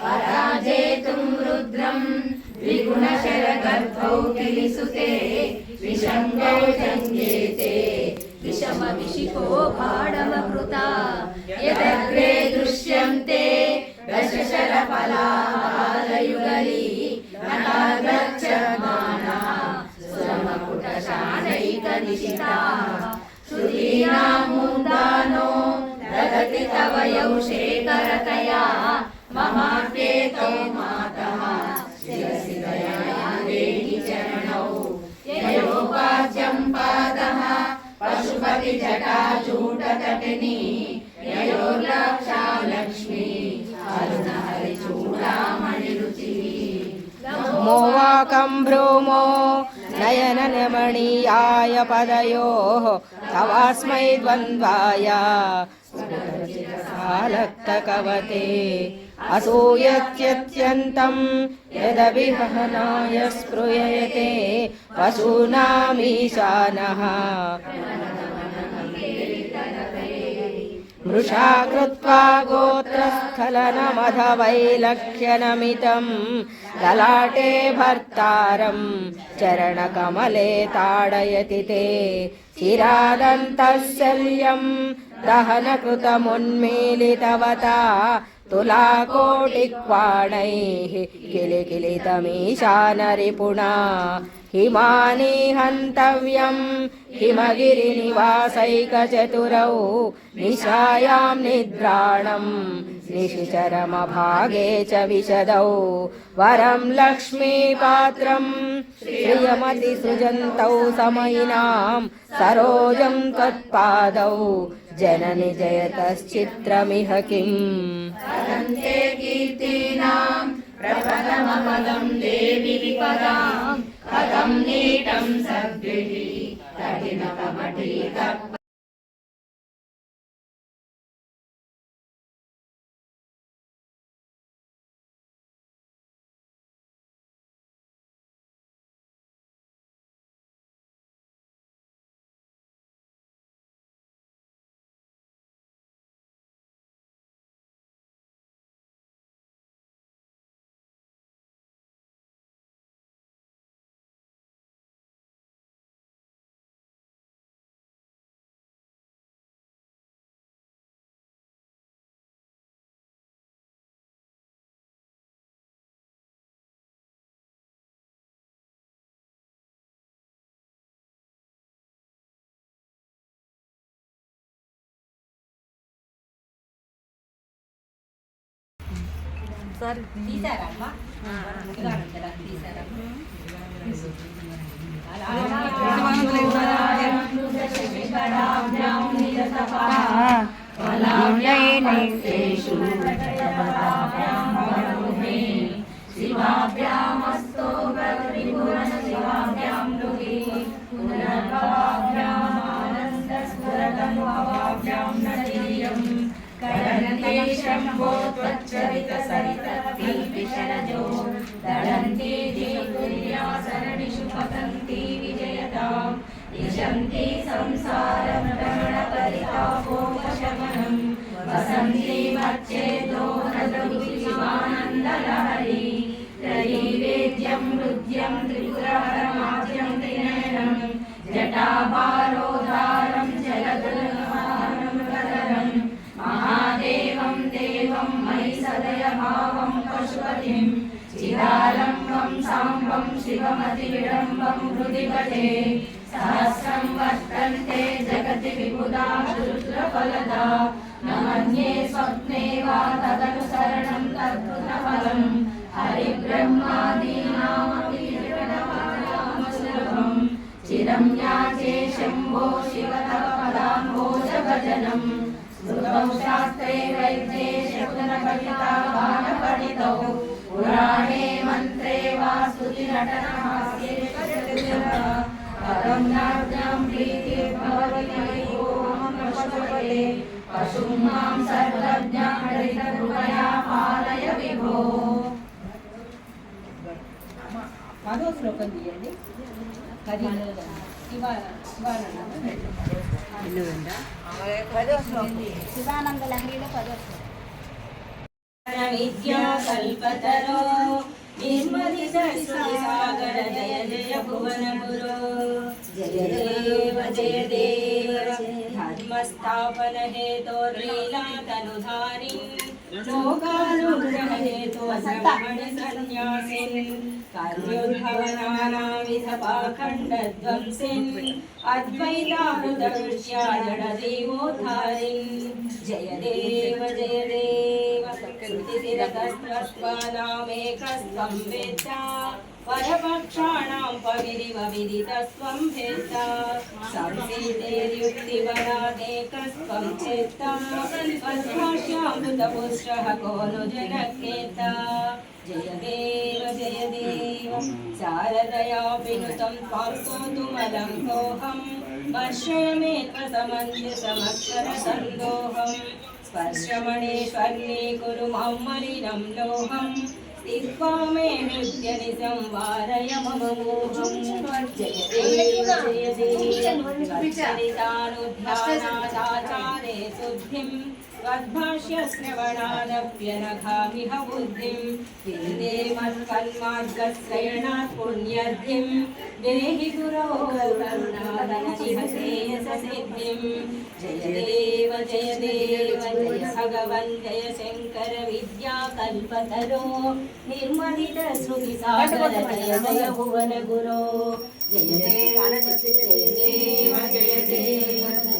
पराजेतुं रुद्रं द्विगुणशरगर्भौ किलिसुते विषङ्गौ जङ्गेते विषमविशिखो भाडमकृता यदग्रे दृश्यन्ते दशशरफलाहारयुगली नटागच्छमानः सुरमकुटशानैकनिशिता श्रुतीनामुदानो ददति तव यौ शेखरतया ममाप्येतौ मातः। शिरसि दया देहि चरणौ। ययोपाच्यं पादः पशुपतिजटाचूटतटिनी। ययोर्लक्षा लक्ष्मी अरुणहरिचूडामणिरुचिः मोवाकं भ्रूमो नयननमणीयाय पदयोः तवास्मै द्वन्द्वाय स्फुटचिरसालक्तकवते असूयत्यत्यन्तं यदभिहनाय स्पृयते पशूनामीशानः मृषा कृत्वा गोत्रस्खलनमधवैलक्ष्यनमितं ललाटे भर्तारं चरणकमले ताडयति ते चिरादन्तशल्यं दहनकृतमुन्मीलितवता तुलाकोटिक्वाणैः किलिकिलितमीशानरिपुणा हिमानि हन्तव्यं हिमगिरिनिवासैकचतुरौ निशायां निद्राणं निशिचरमभागे च विशदौ वरं लक्ष्मीपात्रं श्रियमतिसृजन्तौ समयिनां सरोजं त्वत्पादौ जननि जयतश्चित्रमिह किम् अनन्ते कीर्तीनां प्रपदमपदं देवि विपदां कथं नीतं सद्भिः कठिनकमठीक फलाभ्यामेतेषु शिवाभ्यामस्तो शिवाभ्यां दिशन्ति संसारं रमणपरितापोपशमनम् वसन्ति मच्चेदो शिवानन्दलहरी त्रयीवेद्यं हृद्यं त्रिपुरहरमाद्यं त्रिनयनं जटाभारोदारं जलदुर्गमनं महादेवं देवं मयि सदयभावं पशुपतिं चिदालम्बं साम्बं शिवमतिविडम्बं हृदि సహస్రం వర్తంతే జగతి విబుధా రుద్రఫలదా నమన్యే స్వప్నే వా తదను శరణం తద్భుత ఫలం. హరి బ్రహ్మాదీనామీ జగణమానామసులభం చిరం యాచే శంభో శివ తవ పదాంభోజ పురాణే మంత్రే వా స్తుతి నటన హాస్యే प्रीतिर्भवति मयि ॐ पशुपते पशुं मां सर्वज्ञा हरितकृपया पालय विभो పదో శ్లోకం తీయండి పది శివ శివానంద పదో శ్లోకం శివానంద లహరిలో పదో శ్లోకం విద్యా కల్పతరో నెమ్మది సాగర జయ జయ భువన గురు జయ దేవ జయ దేవ ధర్మస్థాపన హేతో లీలా తనుధారి లోకానుగ్రహేతో బ్రహ్మణ సన్యాసిన్ कार्योद्भवनानाविध पाखण्डध्वंसिन् अद्वैतामृतदृश्या जडदेवोद्धारिन् जय देव जय देव कृतिभिरतस्त्वस्त्वनामेकस्त्वं पविरिव विदितस्त्वं भेत्ता संसीतेर्युक्तिवरादेकस्त्वं चेत्ता। तद्भाष्यामृतपुष्टः को नु जनकेता जय देव जय देव शारदयापि नुतं त्वां स्तोतुमलङ्कोऽहं वर्षय స్వర్శ్రమణేశ్వర్ణి కురు మమ్మలినం లోహం స్థిత్వామే నృత్య నిజం వారయ మమ మోహం వర్జయతే శుద్ధిం त्वद्भाष्यश्रवणादप्यनघामिह बुद्धिं विन्दे मत्कल्माद्गश्रयणात् पुण्यर्धिं देहि गुरो करुणादनचिह श्रेयससिद्धिं जय देव जय भगवन् जय शङ्कर विद्याकल्पतरो निर्मदितश्रुतिसागर जय जय भुवनगुरो जय देव जय देव जय देव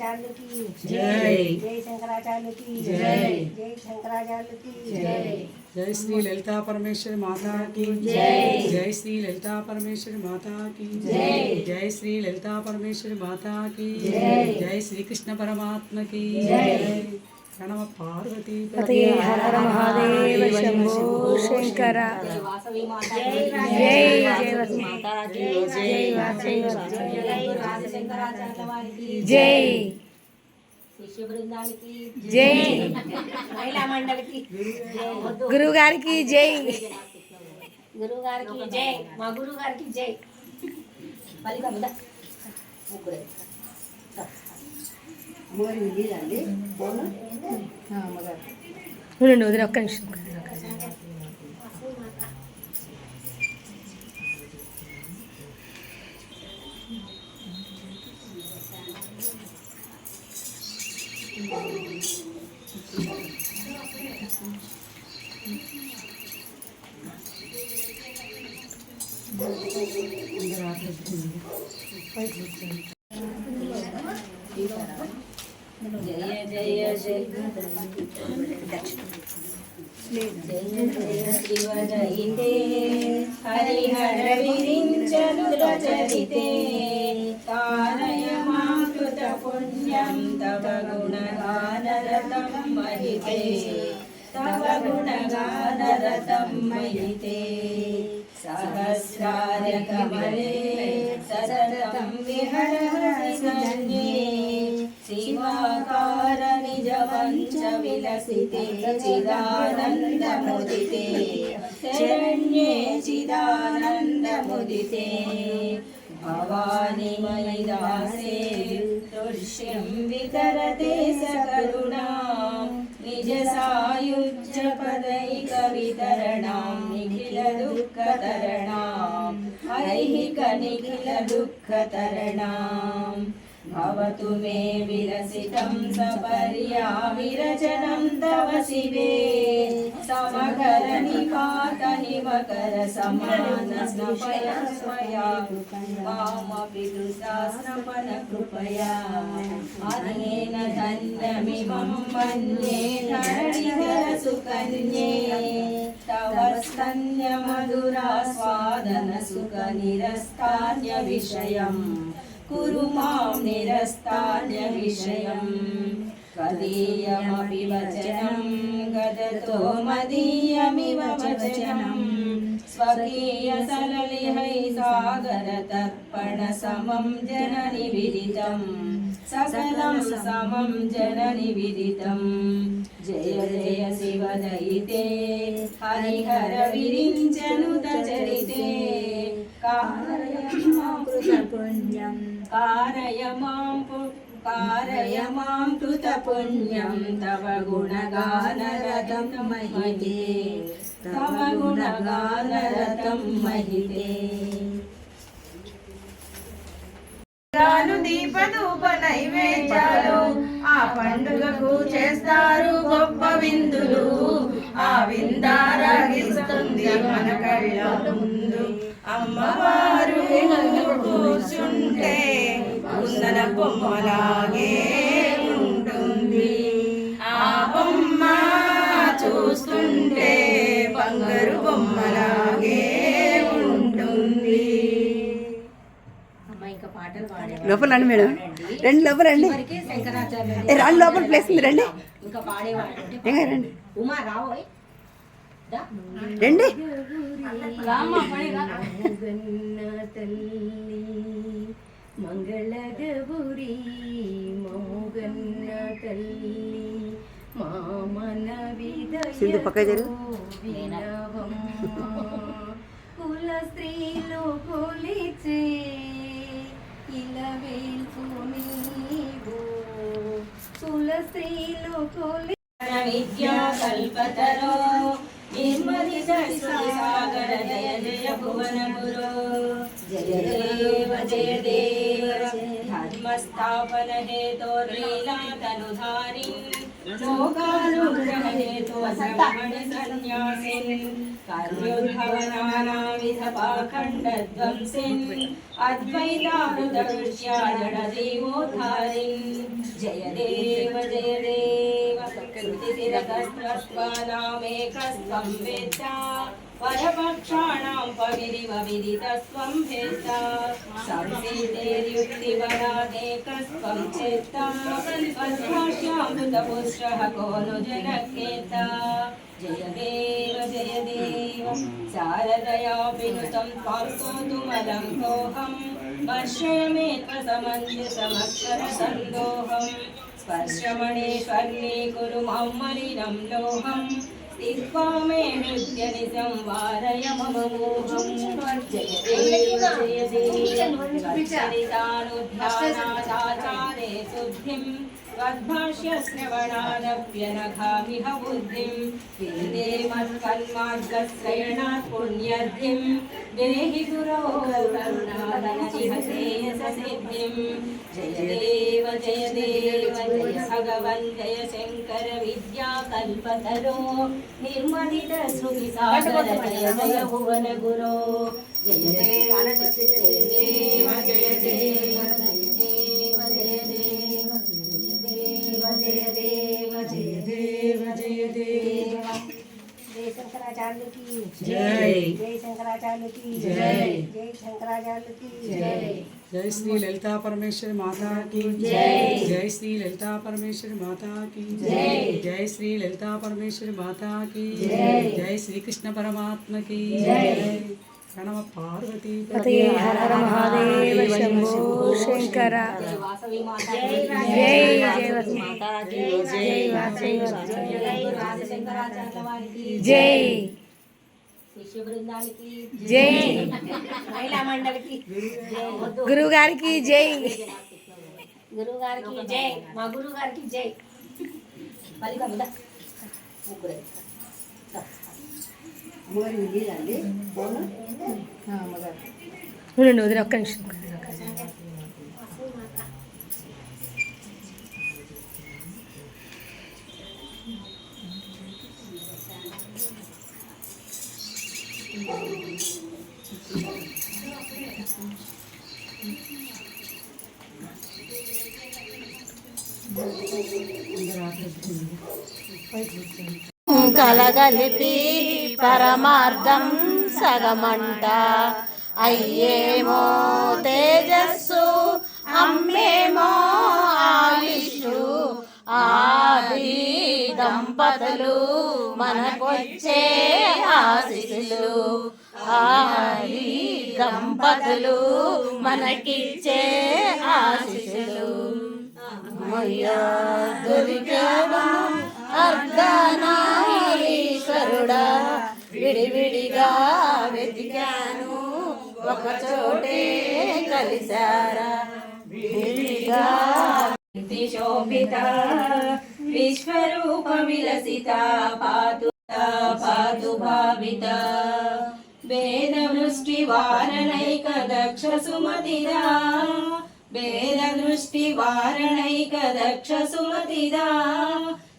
शंकराचार्य की जय। जय शंकराचार्य की जय। जय शंकराचार्य की जय जय श्री ललिता परमेश्वर माता की जय। जय श्री ललिता परमेश्वर माता की जय। जय श्री ललिता परमेश्वर माता की जय। जय श्री कृष्ण परमात्मा की जय। प्रणव पार्वती हर हर महादेव शंभो शंकर। जय जय जय జై గురువు గారికి జై గురువు గారికి జై మా గురువు గారికి జై చూడండి వదిలే ఒక్క నిమిషం. రాత్రి जय जय जय जय जय शिवदयिते हरिहर विरिञ्चरुरचरिते तव गुणगानरतं महिते तव गुणगानरतं महिते सहस्रार कमले सततं विहर प्रपञ्चविलसिते चिदानन्दमुदिते शरण्ये चिदानन्दमुदिते भवानि मयि दासे दृश्यं वितरते सकरुणां निजसायुज्यपदैकवितरणां निखिलदुःखतरणां ऐहिकनिखिलदुःखतरणाम् भवतु मे विरसितं सपर्या विरचनं तव शिवे समकरनिपातनिवकर समानस्नपया स्वया मामपि कृतास्नपनकृपया अनेन धन्यमिमं मन्ये धरणिधरसुकन्ये तव स्तन्यमधुरास्वादनसुखनिरस्तान्यविषयम् कुरु माँ निरस्तान्यविषयम् कदीयमपि वचनं, गदतो मदीयमिव वचनम् स्वकीयसरलिहै सागरतर्पणसमं जननिविदितम् सकलं समं जननिविदितम् जय जय शिवदयिते हरिहरविरिञ्चनुतचरिते कारयमाकृतपुण्यम् कारय मां పుణ్యం कारय मां पु- कारय मां कृतपुण्यं तव गुणगानरतं महिते तव गुणगानरतं महिते రాను దీపధూప నైవేద్యాలు ఆ పండుగకు చేస్తారు గొప్ప విందులు ఆ విందారాగిస్తుంది మన కళ్ళ ముందు అమ్మవారు కూర్చుంటే కుందన బొమ్మలాగే ఉంటుంది. ఆ బొమ్మ చూస్తుంటే బంగారు బొమ్మలాగే ఉంటుంది. లోపల రండి మేడం. రండి లోపల రండి. రండి లోపల ప్లేస్ ఉంది రండి. ఇంకా రండి. ఉమా రావోయ్. రండి. తల్లి మంగళ గౌరి మోగన్న తల్లి మామన సింధు పక్క జరుగు. కుల స్త్రీలు కొలిచే ఇలా వేల్పు నీవు కుల స్త్రీలు కొలి విద్యా కల్పతరో నిర్మలి సాగర జయ జయ భువన గురు జయ దేవ జయ దేవ. ధర్మస్థాపన లోకానుగ్రహ హేతో బ్రహ్మణ సన్యాసిన్ కార్యోద్భవనానావిధ పాఖండధ్వంసిన్ అద్వైతామృత దృశ్యా జడ దేవోధారిన్ జయ దేవ జయ దేవ. कृतिभिरतस्त्वस्त्वनामेकस्त्वं वेत्ता। परपक्षाणां पविरिव विदितस्त्वं वेत्ता। संसीतेर्युक्तिवरादेकस्त्वं चेत्ता। पद्भाष्यामृतपुष्टः को नु जनकेता जयदेव जयदेव सारदयापि नुतं त्वां स्तोतुमलं दोहं वर्षय मे त्वसमञ्जसमक्षरसन्दोहम् స్పర్శమణేశ్వర్ణి కురు మహమ్మలినం లోహం స్థిత్వా మే నృత్య నిజం వారయ మమ మోహం వర్జయ దేవి शुद्धिं त्वद्भाष्य श्रवणादप्यनघामिह बुद्धिं। विन्दे मत्कन्मार्गश्रयणात् पुण्यर्थिं देहि गुरो करुणादनचिहसेयससिद्धिं जय देव जय देव, जय भगवन्, जय शङ्कर विद्याकल्पतरो। निर्मलित श्रुतिसागर जय जय भुवन गुरो जय देव जय देव जय देव। जय देव जय देव जय देव। जय शंकराचार्य की। जय। जय शंकराचार्य की। जय। जय शंकराचार्य की। जय। जय। श्री ललिता परमेश्वर माता की। जय। जय श्री ललिता परमेश्वर माता की। जय। जय श्री ललिता परमेश्वर माता की। जय। जय श्री कृष्ण परमात्मा की। जय। नम पार्वती हर हर महादेव शंभो शंकर। जय जय जय जय। గురువు గారికి జై గురువు గారికి జై మా గురువు గారికి జై చూడండి వదిన ఒక్క నిమిషం. కలగలిపి పరమార్థం సగమంట. అయ్యేమో తేజస్సు అమ్మేమో ఆయుషు. ఆది దంపతులు మనకొచ్చే ఆశిసులు ఆది దంపతులు మనకిచ్చే ఆశిసులు అయ్యా దొరికావా అర్ధనారీశ్వరుడా విడివిడిగా వెతికాను. ఒక చోటే కలిశారా? విడిగా శోభిత విశ్వరూప విలసిత పాతు పాతు భావిత వేద దృష్టి వారణైక దక్ష సుమతిదా. వేద దృష్టి వారణైక దక్ష సుమతిదా.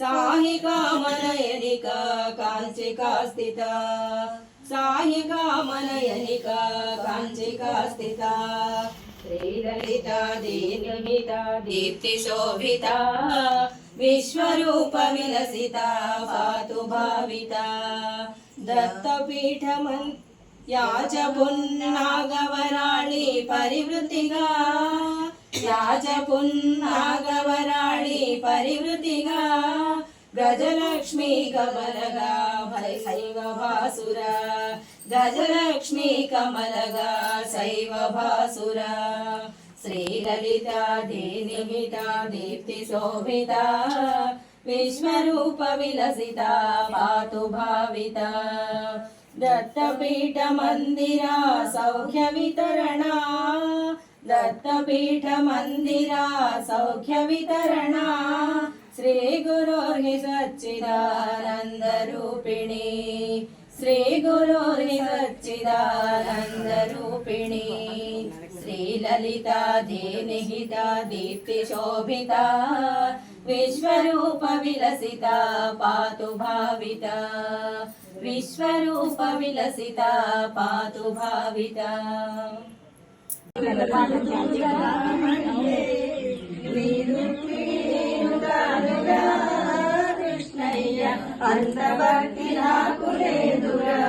పాతు కామనయనిక కాంచికా స్థిత. సాహి కామనయనిక కాంచికా స్థిత. శ్రీలలిత దీనిమిత దీప్తి శోభిత. విశ్వరూప విలసిత పాతు భావిత. దత్తపీఠమన్ యాచ పున్నాగవరాళి పరివృతిగా యాచకున్నాగవరాడి పరివృతిగా గజలక్ష్మీ కమలగా భై శైవ భాసుర. గజలక్ష్మీ కమలగా శైవ భాసుర. శ్రీలలిత దీనిమిత దీప్తి శోభిత విశ్వరూప విలసిత పాతు భావిత. దత్తపీఠ మందిర సౌఖ్య వితరణ దత్తపీఠ మందిర సౌఖ్య వితరణ శ్రీ గురోర్హి సచ్చిదానంద రూపిణి శ్రీ గురోర్హి సచ్చిదానంద రూపిణి శ్రీలలిత దీనిహిత దీప్తి శోభిత అంత భక్తి నాకు లేదురా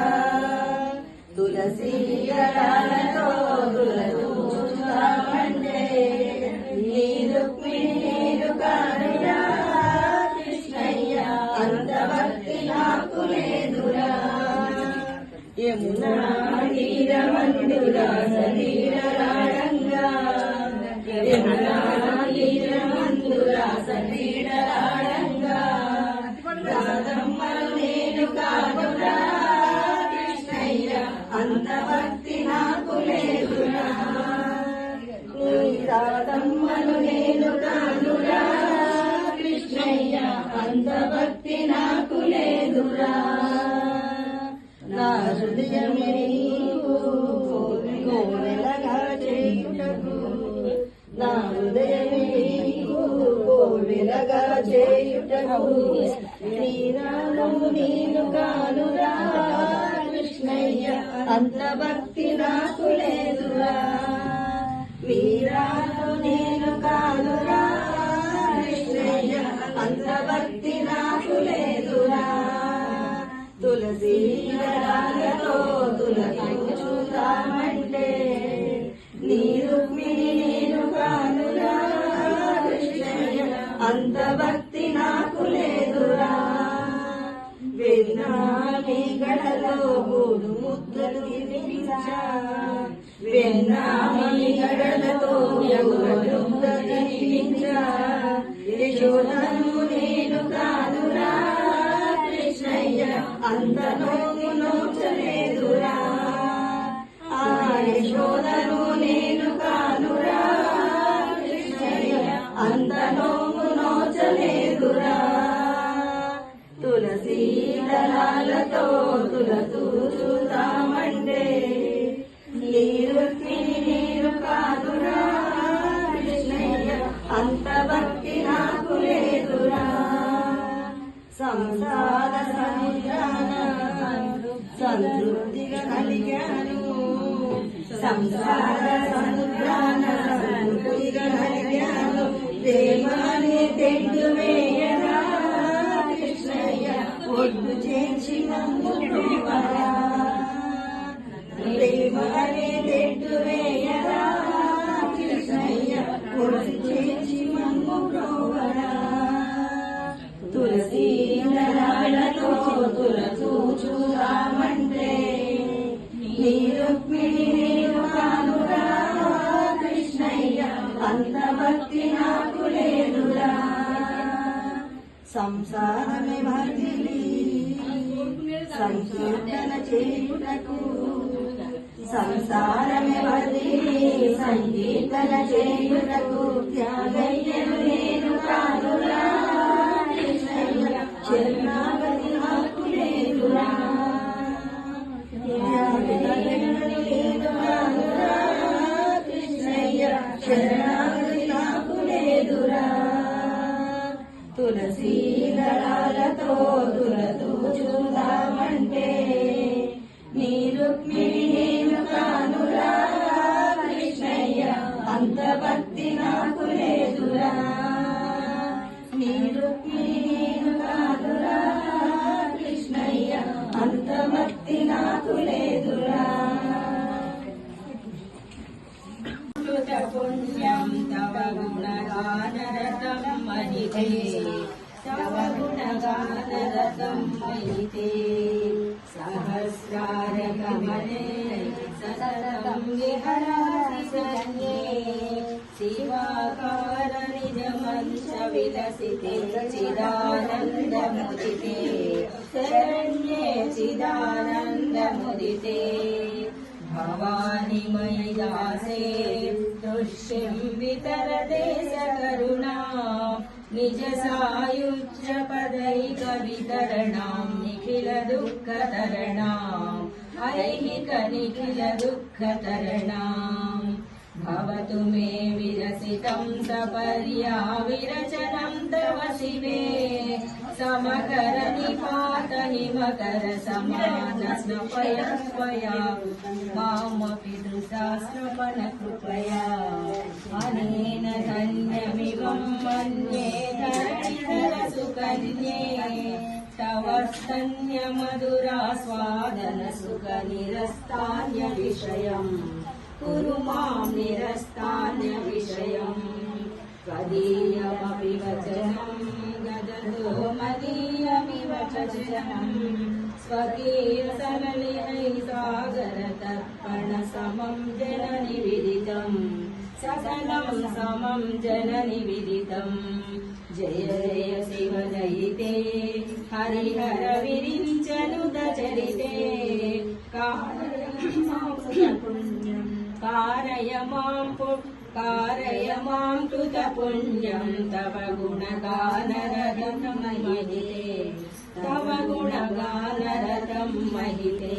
తులసి దళాలతో నీ రుక్మిణి నేను కానురా కృష్ణయ్య అంత భక్తి నాకు లేదురా యమునా తీరమందురా చేయుటకు శ్రీరాము నేను కానురా కృష్ణయ్య అంత భక్తి నాకు లేదురా వీరాను నేను కానురా కృష్ణయ్య అంత భక్తి నాకు లేదురా తులసి రాగతో తులసి చూసామంటే నీ అంత భక్తి నాకు లేదురా. వెన్నామి గడలో మూడు ముద్దలు తినిపించా గడలతో ఎవరు ముద్దలు యశోదను నేను కాదురా కృష్ణయ్య అందరూ తెడ్డు వేయరా కృష్ణయ్య ఒడ్డు చేర్చినందుకు कलजेयुरतु रतं मयिते गुणगानरतं मयिते सहस्रारकमले सरलं विहरासन्ये शिवाकार निजमं चिदानन्दमुदिते। शरण्ये चिदानन्दमुदिते। भवानि मयि दासे दृश्यं वितरते सकरुणा निज सायुज्य पदैकवितरणां निखिल दुःखतरणाम् ऐहिक निखिल दुःखतरणाम् भवतु मे विरसितं सपर्या विरचनं तव शिवे समकर निपातहि मकर समानस्नपया मामपि कृपया। अनेन धन्यमिवं मन्ये धरणिधरसुकन्ये। तव स्तन्यमधुरास्वादनसुखनिरस्तान्य कुरु माँ निरस्तान्य त्वदीयमपि वचनम्। गोमदीयमिवचनं स्वकीयसरलिहै सागरतर्पणसमं जननिविदितम् सकलं समं जननिविदितम् जय जय शिव जयिते हरिहर विरिञ्चनुदचरिते कारय माँ पुण्यं कारय मां कृतपुण्यं तव गुणगानरतं महिते तव गुणगानरतं महिते